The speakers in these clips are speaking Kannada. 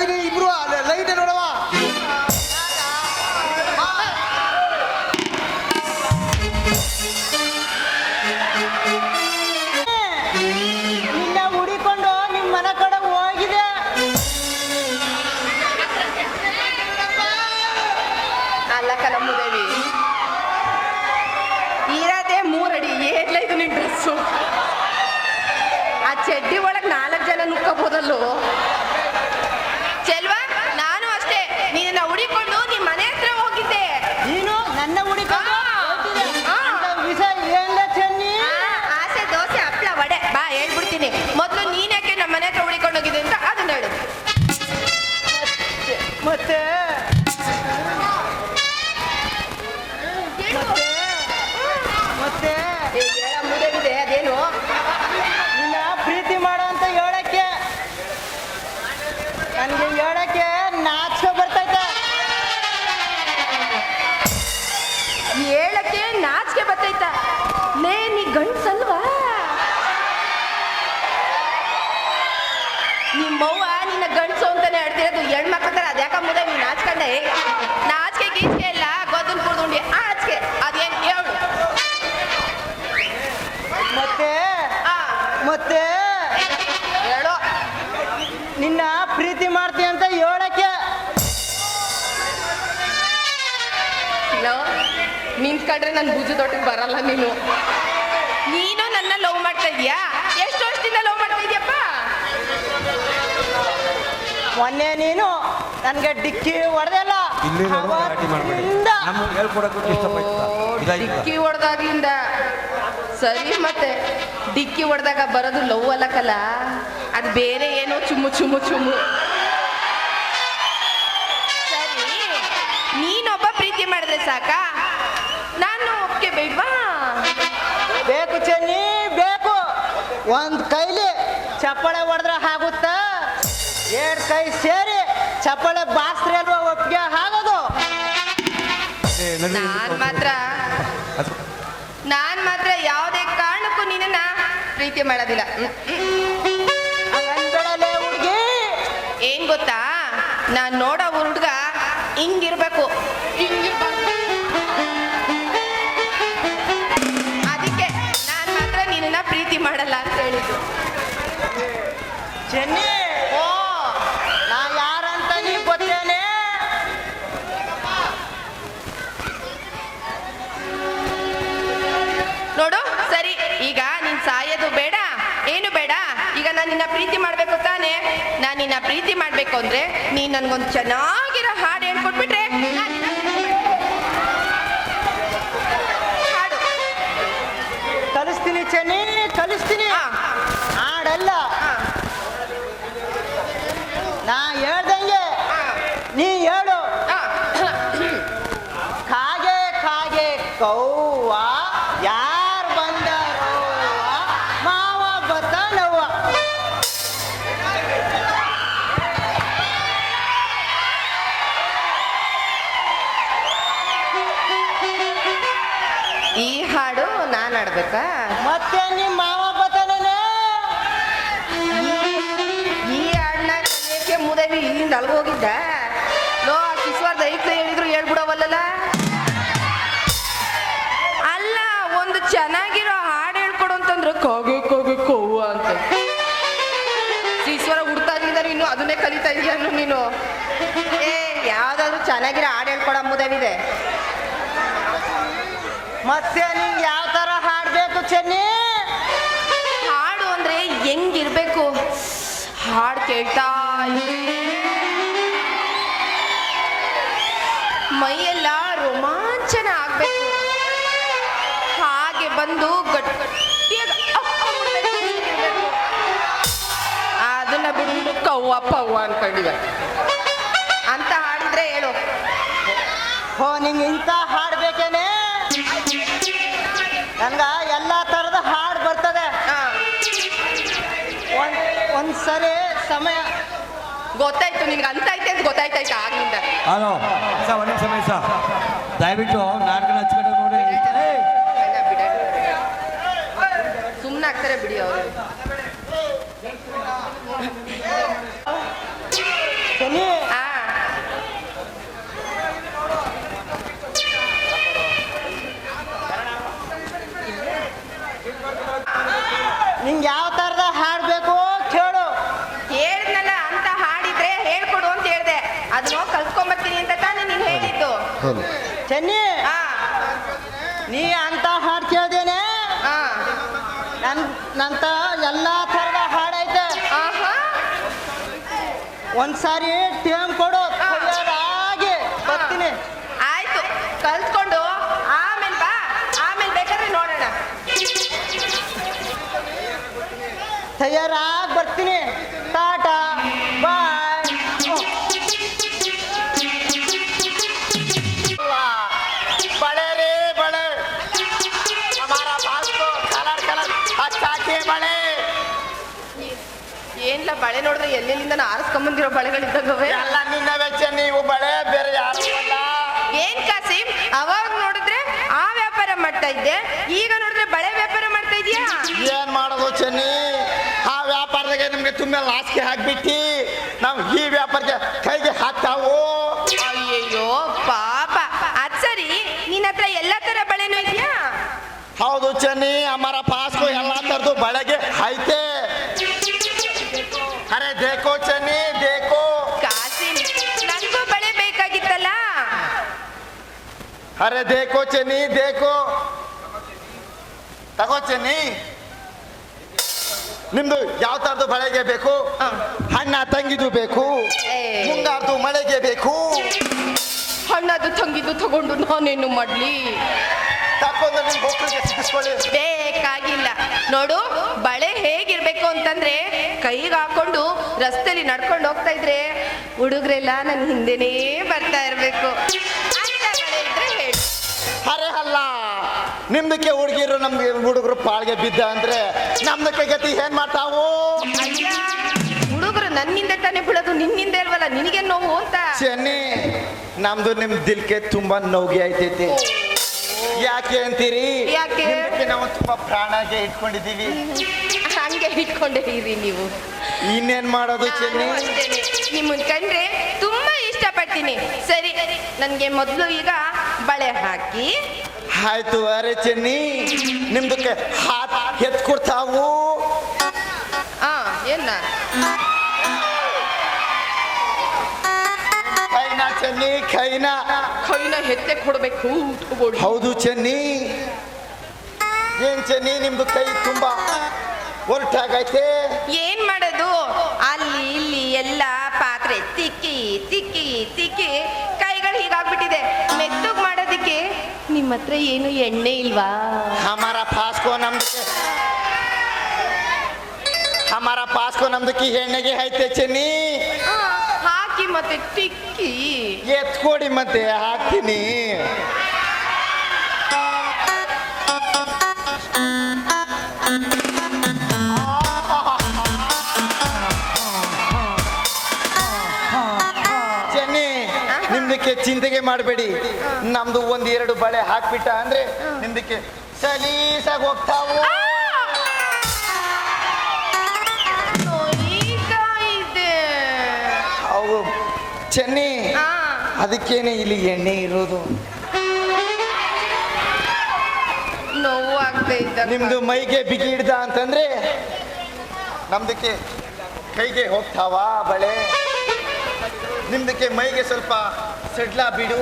ಎಲ್ಲೋಗಿರಿ ಇಬ್ರು ಲೈಟ್ ನೋಡವ ನಿನ್ನ ಹುಡಿಕೊಂಡು ನಿಮ್ಮ ಮನೆ ಕಡೆ ಹೋಗಿದೆ. ಅಲ್ಲ ಕಲಂಬುದೇವಿ ಇರದೆ ಮೂರಡಿ ಏನ್ಲ ಇದು ನಿನ್ ಡ್ರೆಸ್ಸು ಆ ಚಡ್ಡಿ ಒಳಗೆ ನಾಲ್ಕು ಜನ ನುಕ್ಕಬೋದಲ್ಲೋ ನಿಂತ್ಕೊಂಡ್ರೆ ನನ್ನ ಬೂಜು ತೊಟ್ಟಿಗೆ ಬರಲ್ಲ ನೀನು. ನೀನು ನನ್ನ ಲವ್ ಮಾಡ್ತಾ ಇದೀಯಾ? ಎಷ್ಟು ವರ್ಷದಿಂದ ಲವ್ ಮಾಡ್ತಾ ಇದೀಯಪ್ಪ? ಮೊನ್ನೆ ನೀನು ನನಗೆ ಡಿಕ್ಕಿ ಹೊಡೆದಲ್ಲ ಇಲ್ಲಿ ಗಲಾಟೆ ಮಾಡಬೇಡಿ. ನಮ್ಗೆ ಹೇಳ್ಕೊಡಕ್ಕೆ ಇಷ್ಟಪಡ್ತಾ ಡಿಕ್ಕಿ ಹೊಡೆದಾಗ್ಲಿಂದ ಸರಿ ಮತ್ತೆ ಡಿಕ್ಕಿ ಹೊಡೆದಾಗ ಬರೋದು ಲವ್ ಅಲ್ಲಕಲ್ಲ ಅದು ಬೇರೆ ಏನೋ ಚುಮ್ಮು ಚುಮ್ಮು ಚುಮ್ಮು. ಸರಿ. ನೀನೊಬ್ಬ ಪ್ರೀತಿ ಮಾಡಿದ್ರೆ ಸಾಕ? ಒಂದ್ ಕೈಲಿ ಚಪ್ಪಳೆ ಹೊಡೆದ್ರೆ ಆಗುತ್ತ? ಎರಡು ಕೈ ಸೇರಿ ಚಪ್ಪಳೆ ಬಾಸ್ತ್ರಿ ಅಲ್ವಾ ಒಪ್ಪಿಗೆ ಆಗೋದು? ನಾನ್ ಮಾತ್ರ ನಾನ್ ಮಾತ್ರ ಯಾವುದೇ ಕಾರಣಕ್ಕೂ ನಿನ್ನ ಪ್ರೀತಿ ಮಾಡೋದಿಲ್ಲ. ಹುಡುಗಿ. ಏನ್ ಗೊತ್ತಾ? ನಾನ್ ನೋಡೋ ಹುಡುಗ ಹಿಂಗಿರ್ಬೇಕು. ಹಿಂಗಿರ್ಬೇಕು. ಚೆನ್ನಿ ಓ, ನಾ ಯಾರಂತ ನೀ ಗೊತ್ತೇನೆ? ನೋಡು, ಸರಿ, ಈಗ ನೀನ್ ಸಾಯೋದು ಬೇಡ. ಏನು ಬೇಡ? ಈಗ ನಾನು ನಿನ್ನ ಪ್ರೀತಿ ಮಾಡ್ಬೇಕು ತಾನೆ. ನಾನು ನಿನ್ನ ಪ್ರೀತಿ ಮಾಡ್ಬೇಕು ಅಂದ್ರೆ ನೀನ್ ನನ್ಗೊಂದು ಚೆನ್ನಾಗಿರೋ ಹಾಡು ಹೇಳ್ಕೊಟ್ಬಿಟ್ರೆ ನಾನ್ ಮತ್ತೆ ನಿಮ್ಮ ಮಾವ ಬತ್ತನೇ ಈ ಅಣ್ಣ ಕಲಿಯಕ್ಕೆ ಮುದವಿ ಇಲ್ಲಿಂದ ಅಲ್ಗೋಗಿದ್ದ ಲೋ ಶಿಶ್ವಾರ್ದ ಐಕ್ಳು ಹೇಳಿದ್ರು ಹೇಳ್ಬಿಡವಲ್ಲ ಅಲ್ಲ ಒಂದು ಚೆನ್ನಾಗಿರೋ ಹಾಡು ಹೇಳ್ಕೊಡು ಅಂತಂದ್ರೆ ಕೋಗಿ ಕಾಗೆ ಕೋವು ಅಂತ. ಈಶ್ವರ ಹುಡ್ತಾ ಇದ್ದಾರೆ ಇನ್ನು ಅದನ್ನೇ ಕಲಿತಾ ಇದೀಯನು ನೀನು? ಏ ಯಾವ್ದಾದ್ರು ಚೆನ್ನಾಗಿರೋ ಹಾಡು ಹೇಳ್ಕೊಡ ಮುದವಿದೆ ಮತ್ತೆ ನಿಂಗೆ ಯಾವ ತರ ಹಾಡು ಅಂದ್ರೆ ಹೆಂಗಿರ್ಬೇಕು? ಹಾಡು ಕೇಳ್ತಾ ಮೈಯೆಲ್ಲ ರೋಮಾಂಚನ ಆಗ್ಬೇಕು. ಹಾಗೆ ಬಂದು ಗಟ್ಟಿಯಾಗಿ. ಅದನ್ನ ಬಿಟ್ಟು ಕವ್ವ ಪವ್ವ ಅನ್ಕೊಂಡಿವೆ. ಅಂತ ಹಾಡಿದ್ರೆ ಹೇಳು. ಹೋ ನಿಂಗೆ ಇಂಥ ಹಾಡ್ಬೇಕೇನೆ ನನ್ಗ ಎಲ್ಲ ತರದ ಹಾಡು ಬರ್ತದೆ. ಹಾ. ಒಂದ್ ಒಂದ್ಸರಿ ಸಮಯ. ಗೊತ್ತಾಯ್ತು ನಿನ್ಗೆ ಅಂತ ಐತೆ ಅಂತ ಗೊತ್ತಾಯ್ತಾಯ್ತು ಆಗ್ಲಿಂದ. ಹಲೋ ಸರ್ ಒಂದು ಸಮಯ ಸರ್ ದಯವಿಟ್ಟು ನಾಟಕ ಹಚ್ಕೊಂಡು ನೋಡಿ! ಸುಮ್ಮನೆ ಆಗ್ತಾರೆ ಬಿಡಿ ಅವರು. ನಿಂಗೆ ಯಾವ ಥರದ ಹಾಡಬೇಕು ಕೇಳು ಹೇಳಿದ್ನಲ್ಲ ಅಂತ ಹಾಡಿದ್ರೆ ಹೇಳ್ಕೊಡು ಅಂತ ಹೇಳ್ದೆ. ಅದನ್ನ ಕಲ್ತ್ಕೊಂಬರ್ತೀನಿ ಅಂತ ತಾನೇ ನೀನು ಹೇಳಿದ್ದು. ಹೌದು. ಚೆನ್ನಿ ಹಾ. ನೀ ಅಂತ ಹಾಡು ಕೇಳ್ದೇನೆ? ಹಾ. ನನ್ ನಂತ ಎಲ್ಲ ಥರದ ಹಾಡೈತೆ. ಆಹಾ. ಒಂದ್ಸಾರಿ ಟೇಮ್ ಕೊಡು ಆಗಿ ಬರ್ತೀನಿ. ಆಯ್ತು. ಕಲ್ತ್ಕೊ ತಯಾರಾಗಿ ಬರ್ತೀನಿ ಟಾಟಾ ಬಾಯ್. ಬಳೆ ರೇ ಬಳೆ. ಹಮಾರ ಬಾಸ್ಕೋ ಕಲರ್ ಕಲರ್ ಅಚ್ಚಾಕೆ ಬಳೆ. ಏನ್ಲ ಬಳೆ ನೋಡಿದ್ರೆ ಎಲ್ಲೆಲ್ಲಿಂದ ಆರಿಸ್ಕೊಂಬಂದಿರೋ ಬಳೆಗಳಿದ್ದಾಗವೆ? ಎಲ್ಲ ನಿನ್ನ ವೆಚ್ಚ ನೀವು ಬಳೆ ಬೇರೆ ಯಾರು ಏನ್ ಕಾಸಿಂ? ಅವಾಗ ನೋಡಿದ್ರೆ ಆ ವ್ಯಾಪಾರ ಮಾಡ್ತಾ ಇದ್ದೆ. ಈಗ ನೋಡಿದ್ರೆ ಬಳೆ ವ್ಯಾಪಾರ ಮಾಡ್ತಾ ಇದೀಯಾ? ಏನ್ ಮಾಡೋದು ಚೆನ್ನಿ? ವ್ಯಾಪಾರದಾಗೆ ನಿಮ್ಗೆ ತುಂಬ ಲಾಸ್ಗೆ ಹಾಕ್ಬಿಟ್ಟು. ನಾವು ಈ ವ್ಯಾಪಾರಕ್ಕೆ ಕೈಗೆ ಹಾಕ್ತಾವು? ಅಯ್ಯಯ್ಯೋ ಪಾಪ. ಅದ್ ಸರಿ ನಿನ್ನ ಹತ್ರ ಎಲ್ಲ ತರ ಬಳೆನೂ ಇದೆಯಾ ಹೌದು ಚನ್ನಿ ಅಮರ ಪಾಸ್ಕು ಎಲ್ಲ ತರದು ಬಳೆಗೆ ಐತೆ. ಅರೆ ದೇಕೋ ಚನ್ನಿ ದೇಕೋ. ಕಾಸಿಮ್ ನನಗೂ ಬಳೆ ಬೇಕಾಗಿತ್ತಲ್ಲ? ಅರೆ ದೇಕೋ ಚನ್ನಿ ದೇಕೋ. ತಗೋ ಚೆನ್ನಿ. ನಿಮ್ದು ಯಾವ ತರದ್ದು ಬಳೆಗೆ ಬೇಕು? ಹಣ್ಣ ತಂಗಿದು ಬೇಕು. ಮುಂಗಾರ್ದು ಮಳೆಗೆ ಬೇಕು. ಹಣ್ಣದು ತಂಗಿದು ತಗೊಂಡು ನಾನೇನು ಮಾಡ್ಲಿ? ತಕ್ಕೊಂಡು ನಿಮ್ ಮಕ್ಕಳಿಗೆ ಸಿಗಿಸ್ಕೊಳ್ಳಿ ಬೇಕಾಗಿಲ್ಲ. ನೋಡು ಬಳೆ ಹೇಗಿರ್ಬೇಕು ಅಂತಂದ್ರೆ ಕೈಗೆ ಹಾಕೊಂಡು ರಸ್ತೆಯಲ್ಲಿ ನಡ್ಕೊಂಡು ಹೋಗ್ತಾ ಇದ್ರೆ ಹುಡುಗ್ರೆಲ್ಲ ನನ್ನ ಹಿಂದೆನೇ ಬರ್ತಾ ಇರ್ಬೇಕು. ನಿಮ್ದಕ್ಕೆ ಹುಡುಗಿರು ನಮ್ಗೆ ಹುಡುಗರು ಪಾಳ್ಗೆ ಬಿದ್ದ ಅಂದ್ರೆ ನಮ್ದಕ್ಕೆ ಗತಿ ಏನ್ ಮಾಡ್ತಾವು? ಹುಡುಗರು ನನ್ನಿಂದ ತಾನೇ ಬಿಡೋದು ನಿನ್ನಿಂದ ಇಲ್ವಲ್ಲ ನಿನಗೆ ನೋವು ಅಂತ? ಚೆನ್ನಿ ನಮ್ದು ನಿಮ್ ದಿಲ್ಕೆ ತುಂಬಾ ನೋವಿಗೆ ಆಯ್ತೈತಿ. ಯಾಕೆ ಅಂತೀರಿ? ಯಾಕೆ? ನಿಮ್ದಕ್ಕೆ ನಾವು ತುಂಬಾ ಪ್ರಾಣಗೆ ಇಟ್ಕೊಂಡಿದೀವಿ ಹಂಗೆ ಇಟ್ಕೊಂಡೇ ಇರಿ ನೀವು. ಇನ್ನೇನ್ ಮಾಡೋದು ಚೆನ್ನಿ? ನಾನು ಅಷ್ಟೇನೆ. ನಿಮ್ಮನ್ ಕಂಡ್ರೆ ತುಂಬಾ ಇಷ್ಟಪಡ್ತೀನಿ. ಸರಿ ನನ್ಗೆ ಮೊದಲು ಈಗ ಬಳೆ ಹಾಕಿ ಆಯ್ತು ಅರೆ ಚೆನ್ನಿ ನಿಮ್ದಕ್ಕೆ ಹಾತ್ ಎತ್ ಕೊಡ್ತಾವು? ಆ ಏನ? ಕೈನಾ ಚೆನ್ನಿ ಕೈನಾ. ಕೈನ ಹೆತ್ತೆ ಕೊಡ್ಬೇಕು ಹೌದು ಚೆನ್ನಿ. ಏನ್ ಚೆನ್ನಿ ನಿಮ್ದು ಕೈ ತುಂಬಾ ಒರ್ಟಾಗೈತೆ? ಏನ್ ಮಾಡೋದು? ನಿಮ್ಮ ಹತ್ರ ಏನು ಎಣ್ಣೆ ಇಲ್ವಾ? ಹಮಾರ ಪಾಸ್ಕೋ ನಮ್ದಕ್ಕೆ ಹಮಾರ ಪಾಸ್ಕೋ ನಮ್ದಕ್ಕೆ ಎಣ್ಣೆಗೆ ಐತೆ ಚೆನ್ನಿ. ಆ, ಹಾಕಿ ಮತ್ತೆ ಟಿಕ್ಕಿ ಎತ್ಕೊಡಿ ಮತ್ತೆ ಹಾಕ್ತೀನಿ. ನಿಮ್ದಕ್ಕೆ ಚಿಂತೆಗೆ ಮಾಡಬೇಡಿ. ನಮ್ದು ಒಂದ್ ಎರಡು ಬಳೆ ಹಾಕ್ಬಿಟ್ಟ ಅಂದ್ರೆ ನಿಮ್ದಕ್ಕೆ ಸಲೀಸಾಗಿ ಹೋಗ್ತಾವು. ಅವು ಚೆನ್ನಿ ಅದಕ್ಕೇನೆ ಇಲ್ಲಿ ಎಣ್ಣೆ ಇರೋದು. ನಿಮ್ದು ಮೈಗೆ ಬಿಗಿ ಹಿಡ್ದ ಅಂತಂದ್ರೆ ನಮ್ದಕ್ಕೆ ಕೈಗೆ ಹೋಗ್ತಾವಾ ಬಳೆ? ನಿಮ್ದಕ್ಕೆ ಮೈಗೆ ಸ್ವಲ್ಪ ಸಡ್ಲ ಬಿಡು.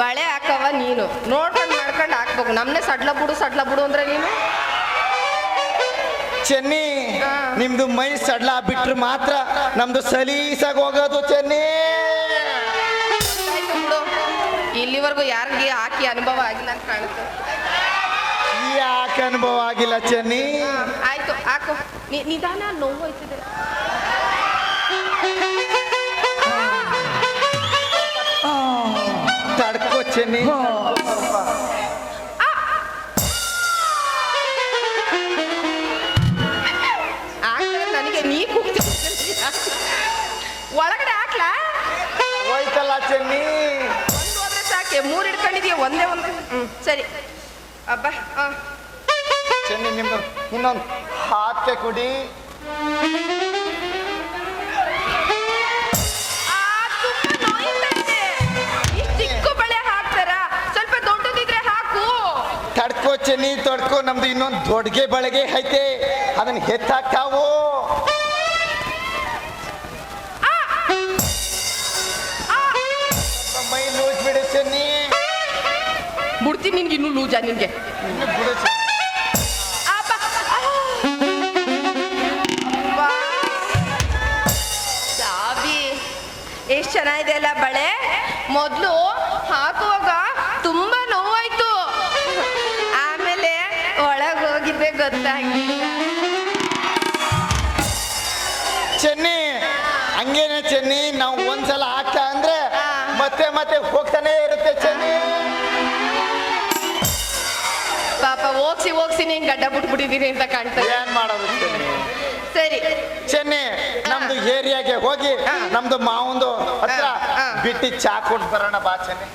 ಬಳೆ ಹಾಕವ ನೀನು. ನೋಡ್ಕೊಂಡು ಮಾಡ್ಕೊಂಡು ಹಾಕ್ಬೇಕು. ನಮ್ನೆ ಸಡ್ಲ ಬಿಡು ಸಡ್ಲ ಬಿಡು ಅಂದ್ರೆ ನೀನು? ಚೆನ್ನಿ. ನಿಮ್ದು ಮೈ ಸಡ್ಲ ಬಿಟ್ರೆ ಮಾತ್ರ ನಮ್ದು ಸಲೀಸಾಗಿ ಹೋಗೋದು ಚೆನ್ನಿ. ಇಲ್ಲಿವರೆಗೂ ಯಾರಿಗೆ ಹಾಕಿ ಅನುಭವ ಆಗಿಲ್ಲ ಅಂತ ಕಾಣುತ್ತೆ ಯಾಕೆ ಅನುಭವ ಆಗಿಲ್ಲ ಚೆನ್ನಿ? ಆಯ್ತು ಹಾಕು. ನಿಧಾನ ನೋವು ಹೋಯ್ತಿದೆ. ತಡ್ಕೋ ಚೆನ್ನಿ ಆಗ್ತದೆ ನನಗೆ ನೀ ಕೂಗ್ತಿದ್ಯ. ಒಳಗಡೆ ಹಾಕ್ಲಾ ಹೋಯ್ತಲ್ಲ ಚೆನ್ನಿ ಒಂದು ಹೋದ್ರೆ ಸಾಕೆ ಮೂರು ಹಿಡ್ಕೊಂಡಿದೀಯ ಒಂದೇ ಒಂದು ಹ್ಮ್ ಸರಿ ಅಬ್ಬಾ ಆ. ಚೆನ್ನಿ ನಿಮ್ದು ಇನ್ನೊಂದು ಹಾತ್ಕೆ ಕುಡಿ ತಡ್ಕೋ ಚೆನ್ನಿ ತೊಡ್ಕೊ ನಮ್ದು ಇನ್ನೊಂದು ದೊಡ್ಗೆ ಬಳಗೆ ಐತೆ ಅದನ್ನ ಹೆತ್ತಾಕ್ತಾವು ಮೈ ಲೂಸ್ ಬಿಡು ಚೆನ್ನಿ ಬಿಡ್ತೀನಿ ನಿನ್ಗೆ ಇನ್ನೂ ಲೂಜ ನಿನ್ಗೆ ಇನ್ನು ಬಿಡು ಚೆನ್ನಿ. ಅಬ್ಬ. ಆ. ಅಬ್ಬಾ. ಚಾವಿ ಎಷ್ಟ್ ಚೆನ್ನಾಗಿದೆ ಅಲ್ಲ ಬಳೆ ಮೊದಲು ಹಾಕುವಾಗ ಗೊತ್ತಾಗಿಲ್ಲ ಚೆನ್ನಿ ಹಂಗೇನೆ ಚೆನ್ನಿ ನಾವು ಒಂದ್ಸಲ ಹಾಕ್ತಾ ಅಂದ್ರೆ ಮತ್ತೆ ಮತ್ತೆ ಹೋಗ್ತಾನೆ ಇರುತ್ತೆ ಚೆನ್ನಿ. ಪಾಪ ಹೋಗ್ಸಿ ಹೋಗ್ಸಿ ನೀನ್ ಗಡ್ಡ ಬಿಟ್ಬಿಟ್ಟಿದೀನಿ ಅಂತ ಕಾಣ್ತದೆ. ಏನ್ ಮಾಡೋದು ಚೆನ್ನಿ? ಸರಿ. ಚೆನ್ನಿ ನಮ್ದು ಏರಿಯಾಗೆ ಹೋಗಿ. ನಮ್ದು ಮಾವಂದು ಹತ್ರ ಹಾ. ಬಿಟ್ಟು ಚಾ ಕೊಟ್ಟು ಬರೋಣ ಬಾ ಚೆನ್ನಿ.